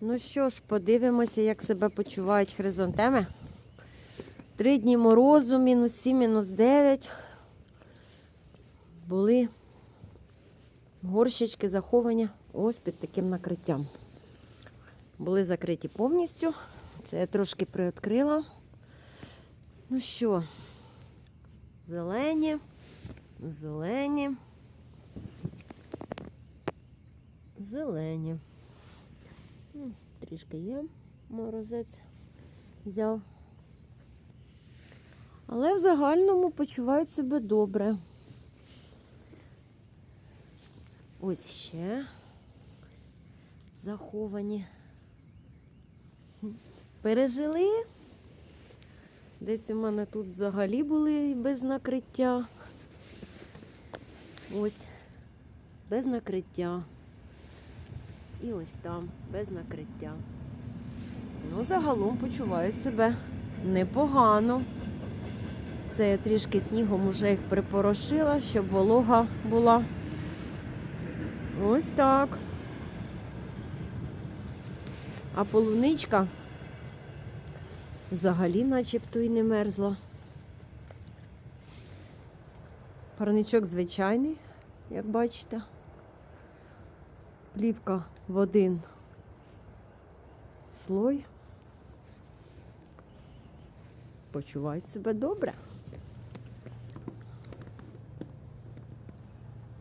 Ну що ж, подивимося, як себе почувають хризантеми. Три дні морозу, мінус 7, мінус 9. Були горщички заховані ось під таким накриттям. Були закриті повністю. Це я трошки приоткрила. Ну що, зелені, зелені, зелені. Трішки є морозець взяв. Але в загальному почувають себе добре. Ось ще заховані. Пережили. Десь у мене тут взагалі були без накриття. Ось, без накриття. І ось там, без накриття. Ну, загалом почувають себе непогано. Це я трішки снігом уже їх припорошила, щоб волога була. Ось так. А полуничка взагалі начебто і не мерзла. Парничок звичайний, як бачите. Плівка в один слой. Почувають себе добре.